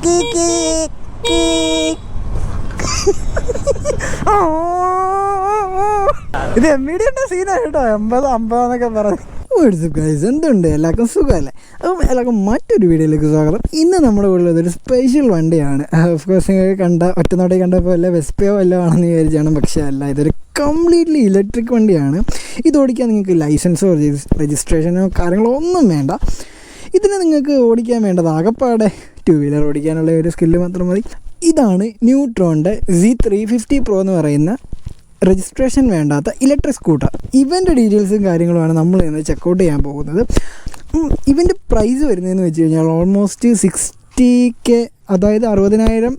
ഇത് M E ഡിയുടെ സീനാണ് കേട്ടോ. എൺപത് അമ്പതെന്നൊക്കെ പറഞ്ഞു. ഗൈസ് എന്തുണ്ട്? എല്ലാവർക്കും സുഖമല്ലേ? അപ്പം എല്ലാവർക്കും മറ്റൊരു വീഡിയോയിലേക്ക് സ്വാഗതം. ഇന്ന് നമ്മുടെ ഉള്ളത് ഒരു സ്പെഷ്യൽ വണ്ടിയാണ്. ഓഫ് കോഴ്സ് നിങ്ങൾ കണ്ട ഒറ്റനോടെ കണ്ടപ്പോൾ വല്ല വെസ്പയോ വല്ലതും ആണെന്ന് വിചാരിച്ചാണ്. പക്ഷേ അല്ല ഇതൊരു കംപ്ലീറ്റ്ലി ഇലക്ട്രിക് വണ്ടിയാണ്. ഇത് ഓടിക്കാൻ നിങ്ങൾക്ക് ലൈസൻസോ രജിസ്ട്രേഷനോ കാര്യങ്ങളോ ഒന്നും വേണ്ട. ഇതിന് നിങ്ങൾക്ക് ഓടിക്കാൻ വേണ്ടത് ആകപ്പാടെ ടു വീലർ ഓടിക്കാനുള്ള ഒരു സ്കില്ല് മാത്രം മതി. ഇതാണ് ന്യൂട്രോണിന്റെ സി ത്രീ ഫിഫ്റ്റി പ്രോ എന്ന് പറയുന്ന രജിസ്ട്രേഷൻ വേണ്ടാത്ത ഇലക്ട്രിക് സ്കൂട്ടർ ഇവന്റെ ഡീറ്റെയിൽസും കാര്യങ്ങളുമാണ് നമ്മൾ ഇന്ന് ചെക്കൗട്ട് ചെയ്യാൻ പോകുന്നത്. ഇവന്റെ പ്രൈസ് വരുന്നതെന്ന് വെച്ച് കഴിഞ്ഞാൽ ഓൾമോസ്റ്റ് സിക്സ്റ്റി കെ അതായത് അറുപതിനായിരം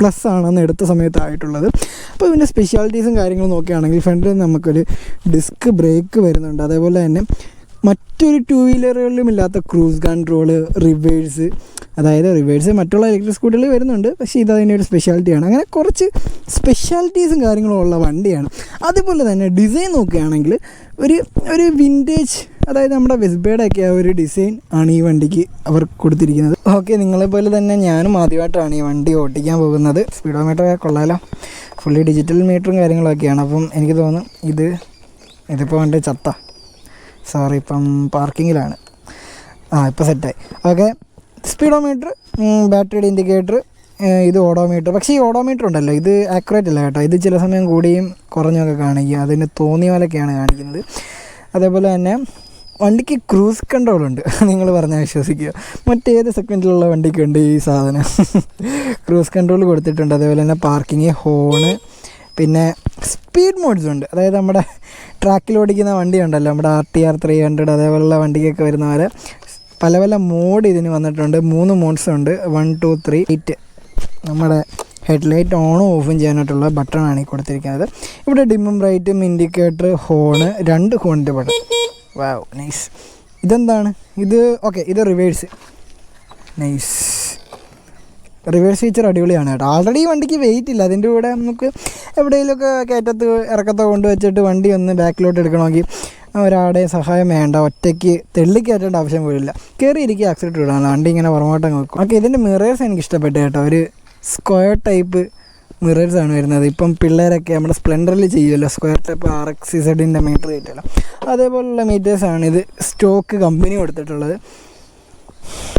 പ്ലസ് ആണെന്ന് എടുത്ത സമയത്തായിട്ടുള്ളത്. അപ്പോൾ ഇതിന്റെ സ്പെഷ്യാലിറ്റീസും കാര്യങ്ങളും നോക്കുകയാണെങ്കിൽ ഫ്രണ്ടിൽ നമുക്കൊരു ഡിസ്ക് ബ്രേക്ക് വരുന്നുണ്ട്. അതേപോലെ തന്നെ മറ്റൊരു ടു വീലറുകളിലും ഇല്ലാത്ത ക്രൂസ് കൺട്രോൾ റിവേഴ്സ് അതായത് റിവേഴ്സ് മറ്റുള്ള ഇലക്ട്രിക് സ്കൂട്ടറിൽ വരുന്നുണ്ട്. പക്ഷേ ഇത് അതിന്റെ ഒരു സ്പെഷ്യാലിറ്റിയാണ് അങ്ങനെ കുറച്ച് സ്പെഷ്യാലിറ്റീസും കാര്യങ്ങളും ഉള്ള വണ്ടിയാണ്. അതുപോലെ തന്നെ ഡിസൈൻ നോക്കുകയാണെങ്കിൽ ഒരു ഒരു വിന്റേജ് അതായത് നമ്മുടെ വെസ്ബേഡൊക്കെ ആ ഒരു ഡിസൈൻ ആണ് ഈ വണ്ടിക്ക് അവർ കൊടുത്തിരിക്കുന്നത്. ഓക്കെ നിങ്ങളെപ്പോലെ തന്നെ ഞാനും ആദ്യമായിട്ടാണ് ഈ വണ്ടി ഓട്ടിക്കാൻ പോകുന്നത്. സ്പീഡോമീറ്റർ കൊള്ളാലോ. ഫുള്ളി ഡിജിറ്റൽ മീറ്ററും കാര്യങ്ങളൊക്കെയാണ്. അപ്പം എനിക്ക് തോന്നുന്നു ഇത് ഇതിപ്പോൾ വണ്ടി ചത്ത. സോറി ഇപ്പം പാർക്കിങ്ങിലാണ് ആ ഇപ്പോൾ സെറ്റായി ഓക്കെ സ്പീഡോമീറ്റർ ബാറ്ററിയുടെ ഇൻഡിക്കേറ്റർ ഇത് ഓഡോമീറ്റർ പക്ഷേ ഈ ഓഡോമീറ്റർ ഉണ്ടല്ലോ ഇത് ആക്യുറേറ്റ് അല്ല കേട്ടോ. ഇത് ചില സമയം കൂടിയും കുറഞ്ഞൊക്കെ കാണിക്കുക അതിന് തോന്നിയ പോലെയൊക്കെയാണ് കാണിക്കുന്നത്. അതേപോലെ തന്നെ വണ്ടിക്ക് ക്രൂസ് കൺട്രോൾ ഉണ്ട്. നിങ്ങൾ പറഞ്ഞാൽ വിശ്വസിക്കുക. മറ്റേത് സെഗ്മെന്റിലുള്ള വണ്ടിക്കുണ്ട് ഈ സാധനം. ക്രൂസ് കൺട്രോൾ കൊടുത്തിട്ടുണ്ട്. അതേപോലെ തന്നെ പാർക്കിങ് ഹോണ് പിന്നെ സ്പീഡ് മോഡ്സ് ഉണ്ട്. അതായത് നമ്മുടെ ട്രാക്കിൽ ഓടിക്കുന്ന വണ്ടിയുണ്ടല്ലോ നമ്മുടെ R T R three hundred അതേപോലുള്ള വണ്ടിക്കൊക്കെ വരുന്ന പോലെ പല പല മോഡ് ഇതിന് വന്നിട്ടുണ്ട്. മൂന്ന് മോഡ്സ് ഉണ്ട്. വൺ ടു ത്രീ എയ്റ്റ് നമ്മുടെ ഹെഡ്ലൈറ്റ് ഓണും ഓഫും ചെയ്യാനായിട്ടുള്ള ബട്ടണാണ് ഈ കൊടുത്തിരിക്കുന്നത്. ഇവിടെ ഡിമ്മും ബ്രൈറ്റും ഇൻഡിക്കേറ്റർ ഹോണ് രണ്ട് ഹോണിന്റെ ബട്ടൺ വാവ് നൈസ് ഇതെന്താണ്? ഇത് ഓക്കെ ഇത് റിവേഴ്സ് നൈസ് റിവേഴ്സ് ഫീച്ചർ അടിപൊളിയാണ് കേട്ടോ. ആൾറെഡി വണ്ടിക്ക് വെയിറ്റ് ഇല്ല. അതിന്റെ കൂടെ നമുക്ക് എവിടെയെങ്കിലുമൊക്കെ കയറ്റത്ത് ഇറക്കത്തോ കൊണ്ടുവച്ചിട്ട് വണ്ടി ഒന്ന് ബാക്കിലോട്ട് എടുക്കണമെങ്കിൽ ഒരാളുടെ സഹായം വേണ്ട. ഒറ്റയ്ക്ക് തെള്ളി കയറ്റേണ്ട ആവശ്യം പോലില്ല കയറിയിരിക്കുക ആക്സിഡന്റ് വിടാണ് വണ്ടി ഇങ്ങനെ പുറമോട്ടം വെക്കും. ഓക്കെ ഇതിന്റെ മിറേഴ്സ് എനിക്ക് ഇഷ്ടപ്പെട്ടു കേട്ടോ. ഒരു സ്ക്വയർ ടൈപ്പ് മിറേഴ്സ് ആണ് വരുന്നത്. ഇപ്പം പിള്ളേരൊക്കെ നമ്മുടെ സ്പ്ലെൻഡറിൽ ചെയ്യുമല്ലോ. സ്ക്വയർ ടൈപ്പ് ആർ എക്സ് സെഡിന്റെ മീറ്റർ കിട്ടുമല്ലോ. അതേപോലുള്ള മീറ്റേഴ്സാണ് ഇത് സ്റ്റോക്ക് കമ്പനി കൊടുത്തിട്ടുള്ളത്.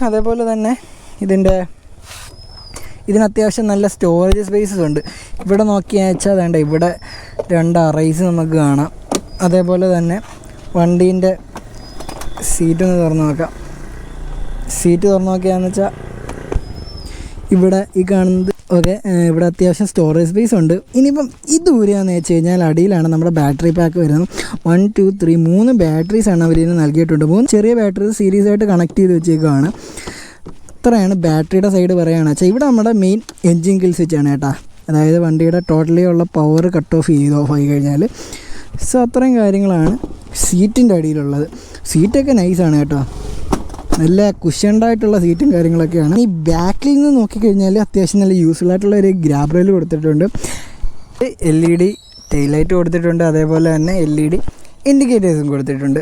അതേപോലെ തന്നെ ഇതിന്റെ ഇതിന് അത്യാവശ്യം നല്ല സ്റ്റോറേജ് സ്പേസസ് ഉണ്ട്. ഇവിടെ നോക്കിയാൽ വെച്ചാൽ വേണ്ട ഇവിടെ രണ്ട് അറൈസ് നമുക്ക് കാണാം. അതേപോലെ തന്നെ വണ്ടീന്റെ സീറ്റ് ഒന്ന് തുറന്ന് നോക്കാം. സീറ്റ് തുറന്ന് നോക്കിയാന്ന് വെച്ചാൽ ഇവിടെ ഈ കാണുന്നത് ഓക്കെ ഇവിടെ അത്യാവശ്യം സ്റ്റോറേജ് സ്പേസ് ഉണ്ട്. ഇനിയിപ്പം ഈ ദൂരെയാണെന്ന് വെച്ച് കഴിഞ്ഞാൽ അടിയിലാണ് നമ്മുടെ ബാറ്ററി പാക്ക് വരുന്നത്. വൺ ടു ത്രീ മൂന്ന് ബാറ്ററീസാണ് അവർ ഇതിന് നൽകിയിട്ടുണ്ട്. മൂന്ന് ചെറിയ ബാറ്ററീസ് സീരീസ് ആയിട്ട് കണക്ട് ചെയ്ത് വെച്ചേക്കുകയാണ് ഇത്രയാണ് ബാറ്ററിയുടെ സൈഡ് പറയുകയാണ്. വെച്ചാൽ ഇവിടെ നമ്മുടെ മെയിൻ എൻജിൻ കിൽ സ്വിച്ച് ആണ് കേട്ടോ. അതായത് വണ്ടിയുടെ ടോട്ടലി ഉള്ള പവർ കട്ട് ഓഫ് ചെയ്ത് ഓഫ് ആയി കഴിഞ്ഞാൽ സോ അത്രയും കാര്യങ്ങളാണ് സീറ്റിന്റെ അടിയിലുള്ളത്. സീറ്റൊക്കെ നൈസാണ് കേട്ടോ. നല്ല കുഷ്യണ്ടായിട്ടുള്ള സീറ്റും കാര്യങ്ങളൊക്കെയാണ്. ഈ ബാക്കിൽ നിന്ന് നോക്കിക്കഴിഞ്ഞാൽ അത്യാവശ്യം നല്ല യൂസ്ഫുൾ ആയിട്ടുള്ള ഒരു ഗ്രാബ് റെയിൽ കൊടുത്തിട്ടുണ്ട്. എൽ ഇ ഡി ലൈറ്റ് കൊടുത്തിട്ടുണ്ട്. അതേപോലെ തന്നെ എൽ ഇ ഡി ഇൻഡിക്കേറ്റേഴ്സും കൊടുത്തിട്ടുണ്ട്.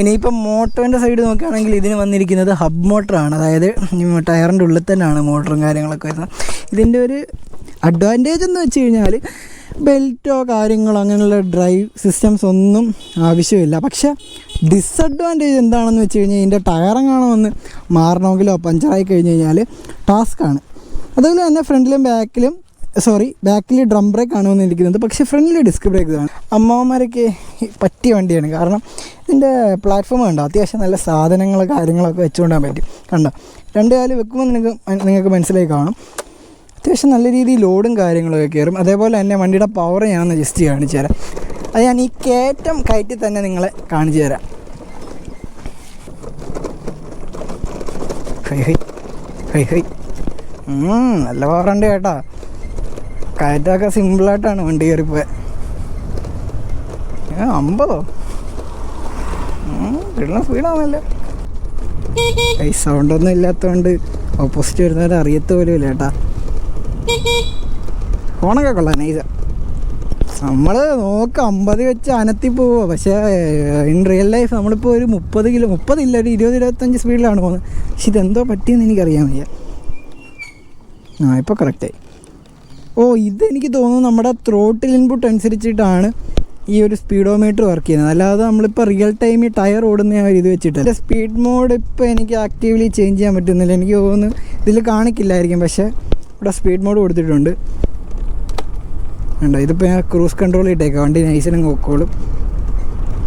ഇനിയിപ്പം മോട്ടോറിന്റെ സൈഡ് നോക്കുകയാണെങ്കിൽ ഇതിന് വന്നിരിക്കുന്നത് ഹബ് മോട്ടറാണ് അതായത് ടയറിന്റെ ഉള്ളിൽ തന്നെയാണ് മോട്ടറും കാര്യങ്ങളൊക്കെ വരുന്നത്. ഇതിന്റെ ഒരു അഡ്വാന്റേജ് എന്ന് വെച്ച് കഴിഞ്ഞാൽ ബെൽറ്റോ കാര്യങ്ങളോ അങ്ങനെയുള്ള ഡ്രൈവ് സിസ്റ്റംസ് ഒന്നും ആവശ്യമില്ല. പക്ഷേ ഡിസഡ്വാന്റേജ് എന്താണെന്ന് വെച്ച് കഴിഞ്ഞാൽ ഇതിന്റെ ടയറെങ്ങാണോ ഒന്ന് മാറണമെങ്കിലോ പഞ്ചറായി കഴിഞ്ഞ് കഴിഞ്ഞാൽ ടാസ്ക്കാണ് അതുപോലെ തന്നെ ഫ്രണ്ടിലും ബാക്കിലും സോറി ബാക്കിൽ ഡ്രം ബ്രേക്ക് ആണ് വന്നിരിക്കുന്നത്. പക്ഷേ ഫ്രണ്ടിൽ ഡിസ്ക് ബ്രേക്ക് ആണ് അമ്മാവന്മാരൊക്കെ പറ്റിയ വണ്ടിയാണ്. കാരണം ഇതിന്റെ പ്ലാറ്റ്ഫോം കണ്ടോ? അത്യാവശ്യം നല്ല സാധനങ്ങൾ കാര്യങ്ങളൊക്കെ വെച്ചുകൊണ്ടാൻ പറ്റും. കണ്ടോ? രണ്ട് കാൽ വെക്കുമ്പോൾ നിങ്ങൾക്ക് നിങ്ങൾക്ക് മനസ്സിലായി കാണും. അത്യാവശ്യം നല്ല രീതിയിൽ ലോഡും കാര്യങ്ങളൊക്കെ കയറും അതേപോലെ തന്നെ വണ്ടിയുടെ പവർ ഞാനൊന്ന് ജസ്റ്റ് കാണിച്ചു തരാം. അത് ഞാൻ ഈ കയറ്റം കയറ്റി തന്നെ നിങ്ങളെ കാണിച്ചു തരാം. High high high high. നല്ല പവറുണ്ട് കേട്ടോ. കയറ്റമൊക്കെ സിമ്പിളായിട്ടാണ് വണ്ടി കയറിപ്പോയത് അമ്പതോ? കിട്ടുന്ന സ്പീഡാണല്ലോ ഈ സൗണ്ടൊന്നും ഇല്ലാത്തതുകൊണ്ട് ഓപ്പോസിറ്റ് വരുന്നവരെ അറിയത്ത പോലും ഇല്ല ചേട്ടാ ഫോണൊക്കെ കൊള്ളാം നൈസ. നമ്മൾ നോക്ക് അമ്പത് വെച്ച് അനത്തി പോവുക പക്ഷേ ഇൻ റിയൽ ലൈഫ് നമ്മളിപ്പോൾ ഒരു മുപ്പത് കിലോ മുപ്പതില്ല ഒരു ഇരുപത് ഇരുപത്തഞ്ച് സ്പീഡിലാണ് പോകുന്നത്. പക്ഷെ ഇതെന്തോ പറ്റിയെന്ന് എനിക്കറിയാൻ വയ്യ. ആ ഇപ്പോൾ കറക്റ്റായി ഓ ഇത് എനിക്ക് തോന്നുന്നു നമ്മുടെ ത്രോട്ടിൽ ഇൻപുട്ട് അനുസരിച്ചിട്ടാണ് ഈ ഒരു സ്പീഡോമീറ്റർ വർക്ക് ചെയ്യുന്നത്. അല്ലാതെ നമ്മളിപ്പോൾ റിയൽ ടൈമിൽ ടയർ ഓടുന്ന ആ ഒരു ഇത് വെച്ചിട്ട്. സ്പീഡ് മോഡ് ഇപ്പോൾ എനിക്ക് ആക്റ്റീവ്ലി ചേഞ്ച് ചെയ്യാൻ പറ്റുന്നില്ല. എനിക്ക് തോന്നുന്നു ഇതിൽ കാണിക്കില്ലായിരിക്കും. പക്ഷേ ഇവിടെ സ്പീഡ് മോഡ് കൊടുത്തിട്ടുണ്ട്. വേണ്ട ഇതിപ്പോൾ ഞാൻ ക്രൂസ് കൺട്രോൾ ഇട്ടേക്കാം. വണ്ടി നൈസിനും നോക്കോളും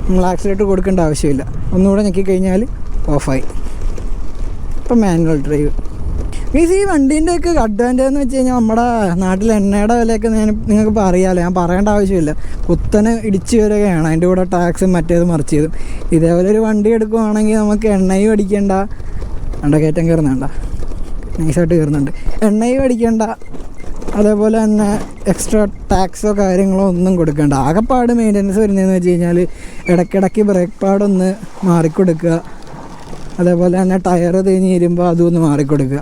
നമ്മൾ ആക്സിലേറ്റർ കൊടുക്കേണ്ട ആവശ്യമില്ല. ഒന്നുകൂടെ ഞെക്കി കഴിഞ്ഞാൽ ഓഫായി ഇപ്പം മാനുവൽ ഡ്രൈവ് മീൻസ് ഈ വണ്ടീന്റെ ഒക്കെ അഡ്വാന്റേജ് എന്ന് വെച്ച് കഴിഞ്ഞാൽ നമ്മുടെ നാട്ടിൽ എണ്ണയുടെ വിലയൊക്കെ ഞാൻ നിങ്ങൾക്ക് അറിയാമല്ലോ ഞാൻ പറയേണ്ട ആവശ്യമില്ല. കുത്തനെ ഇടിച്ചു വരികയാണ്. അതിന്റെ കൂടെ ടാക്സും മറ്റേത് മറിച്ചതും ഇതേപോലെ ഒരു വണ്ടി എടുക്കുവാണെങ്കിൽ നമുക്ക് എണ്ണയും അടിക്കേണ്ട. അണ്ട കയറ്റം കയറുന്നുണ്ട. നൈസായിട്ട് കയറുന്നുണ്ട്. എണ്ണയും അടിക്കേണ്ട. അതേപോലെ തന്നെ എക്സ്ട്രാ ടാക്സോ കാര്യങ്ങളോ ഒന്നും കൊടുക്കേണ്ട. ആകെപ്പാട് മെയിന്റനൻസ് വരുന്നതെന്ന് വെച്ച് കഴിഞ്ഞാൽ ഇടയ്ക്കിടയ്ക്ക് ബ്രേക്ക് പാഡൊന്ന് മാറിക്കൊടുക്കുക. അതേപോലെ തന്നെ ടയർ തേഞ്ഞ് വരുമ്പോൾ അതും ഒന്ന് മാറിക്കൊടുക്കുക.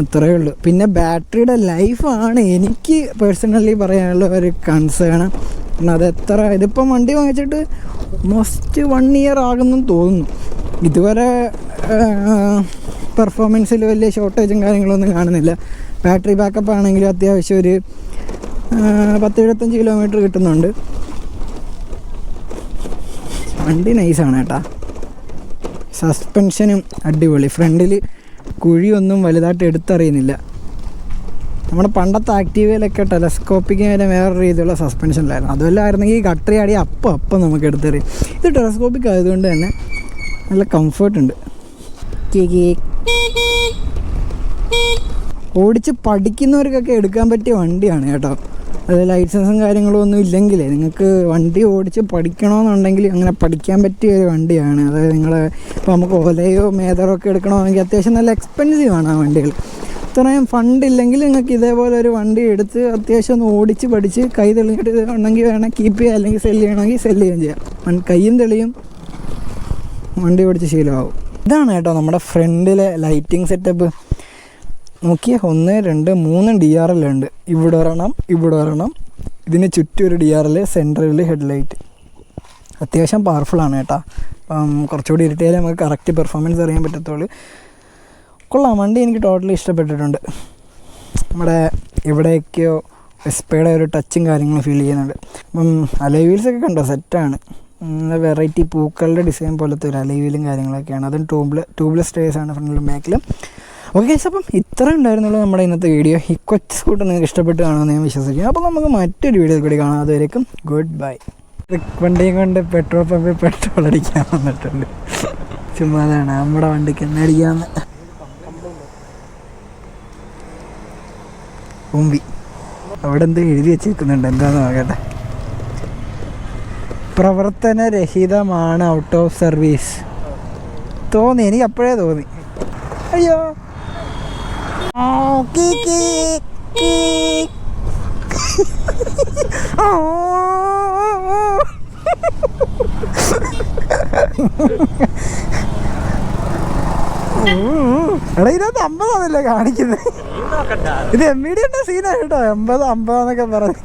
അത്രയേ ഉള്ളൂ. പിന്നെ ബാറ്ററിയുടെ ലൈഫാണ് എനിക്ക് പേഴ്സണലി പറയാനുള്ള ഒരു കൺസേൺ കാരണം അത് എത്ര ഇതിപ്പം വണ്ടി വാങ്ങിച്ചിട്ട് മോസ്റ്റ് വൺ ഇയർ ആകുമെന്ന് തോന്നുന്നു. ഇതുവരെ പെർഫോമൻസിൽ വലിയ ഷോർട്ടേജും കാര്യങ്ങളൊന്നും കാണുന്നില്ല. ബാറ്ററി ബാക്കപ്പ് ആണെങ്കിലും അത്യാവശ്യം ഒരു പത്ത് എഴുപത്തഞ്ച് കിലോമീറ്റർ കിട്ടുന്നുണ്ട്. വണ്ടി നൈസാണ് കേട്ടാ. സസ്പെൻഷനും അടിപൊളി. ഫ്രണ്ടിൽ കുഴിയൊന്നും വലുതായിട്ട് എടുത്തറിയുന്നില്ല. നമ്മുടെ പണ്ടത്തെ ആക്റ്റീവയിലൊക്കെ ടെലസ്കോപ്പിക്ക് വരെ വേറെ രീതിയിലുള്ള സസ്പെൻഷനിലായിരുന്നു കട്ടറി ആടി അപ്പം അപ്പം നമുക്ക് എടുത്തറിയും. ഇത് ടെലസ്കോപ്പിക് ആയതുകൊണ്ട് തന്നെ നല്ല കംഫർട്ട് ഉണ്ട്. കേ കേ. ഓടിച്ച് പഠിക്കുന്നവർക്കൊക്കെ എടുക്കാൻ പറ്റിയ വണ്ടിയാണ് കേട്ടോ. അത് ലൈസൻസും കാര്യങ്ങളും ഒന്നും ഇല്ലെങ്കിൽ നിങ്ങൾക്ക് വണ്ടി ഓടിച്ച് പഠിക്കണമെന്നുണ്ടെങ്കിൽ അങ്ങനെ പഠിക്കാൻ പറ്റിയ ഒരു വണ്ടിയാണ്. അതായത് നിങ്ങൾ ഇപ്പോൾ നമുക്ക് ഓലയോ മേതറോ ഒക്കെ എടുക്കണമെങ്കിൽ അത്യാവശ്യം നല്ല എക്സ്പെൻസീവ് ആണ് ആ വണ്ടികൾ. ഇത്രയും ഫണ്ട് ഇല്ലെങ്കിൽ നിങ്ങൾക്ക് ഇതേപോലെ ഒരു വണ്ടി എടുത്ത് അത്യാവശ്യം ഒന്ന് ഓടിച്ച് പഠിച്ച് കൈ തെളിഞ്ഞിട്ട് ഉണ്ടെങ്കിൽ വേണം കീപ്പ് ചെയ്യുക അല്ലെങ്കിൽ സെല്ല് ചെയ്യണമെങ്കിൽ സെല്ല് ചെയ്യുകയും ചെയ്യാം. കൈയും തെളിയും വണ്ടി ഓടിച്ച് ശീലമാകും ഇതാണ് കേട്ടോ നമ്മുടെ ഫ്രണ്ടിലെ ലൈറ്റിംഗ് സെറ്റപ്പ് നോക്കിയ ഒന്ന് രണ്ട് മൂന്ന് ഡി ആർ എൽ ഉണ്ട്. ഇവിടെ ഒരെണ്ണം ഇവിടെ ഒരെണ്ണം. ഇതിന് ചുറ്റും ഒരു ഡി ആർ എൽ സെന്ററിൽ ഹെഡ്ലൈറ്റ് അത്യാവശ്യം ആണ് കേട്ടോ. കുറച്ചുകൂടി ഇരുട്ടിയാലേ നമുക്ക് കറക്റ്റ് പെർഫോമൻസ് അറിയാൻ പറ്റത്തുള്ളൂ. കൊള്ളാം വണ്ടി എനിക്ക് ടോട്ടലി ഇഷ്ടപ്പെട്ടിട്ടുണ്ട്. നമ്മുടെ എവിടെയൊക്കെയോ എസ്പയുടെ ഒരു ടച്ചും കാര്യങ്ങളും ഫീൽ ചെയ്യുന്നുണ്ട്. അപ്പം അലൈ വീൽസൊക്കെ കണ്ടോ? സെറ്റാണ് വെറൈറ്റി പൂക്കളുടെ ഡിസൈൻ പോലത്തെ ഒരു അലൈ വീലും കാര്യങ്ങളൊക്കെയാണ്. അതും ട്യൂബ്ലെ ട്യൂബ്ലെസ് ടയേഴ്സ് ആണ് ഫ്രണ്ടിലും ബാക്കിലും ഓക്കെ ഗൈസ് അപ്പം ഇത്രയും ഉണ്ടായിരുന്നുള്ളൂ നമ്മുടെ ഇന്നത്തെ വീഡിയോ ഈ കൊച്ചു കൂട്ടം നിങ്ങൾക്ക് ഇഷ്ടപ്പെട്ട് കാണുമെന്ന് ഞാൻ വിശ്വസിക്കുന്നു. അപ്പോൾ നമുക്ക് മറ്റൊരു വീഡിയോ കൂടി കാണാം. അതുവരേക്കും ഗുഡ് ബൈ വണ്ടിയും കൊണ്ട് പെട്രോൾ പമ്പിൽ പെട്രോൾ അടിക്കാൻ വന്നിട്ടുണ്ട്. ചുമ്മാ അതാണ് നമ്മുടെ വണ്ടിക്ക് എണ്ണ അടിക്കാന്ന്. ഉമ്പി അവിടെ എന്തോ എഴുതി വെച്ചിരിക്കുന്നുണ്ട് എന്താന്ന് നോക്കട്ടെ. പ്രവർത്തനരഹിതമാണ് ഔട്ട് ഓഫ് സർവീസ് തോന്നി. എനിക്ക് അപ്പോഴേ തോന്നി. അയ്യോ. കീ, കീ, കീ. ആ. എടാ ഇതിനകത്ത് അമ്പതാന്നല്ലേ കാണിക്കുന്നത് ഇത് എം ഇ ഡി സീനാണ് കേട്ടോ എൺപത് അമ്പതെന്നൊക്കെ പറഞ്ഞു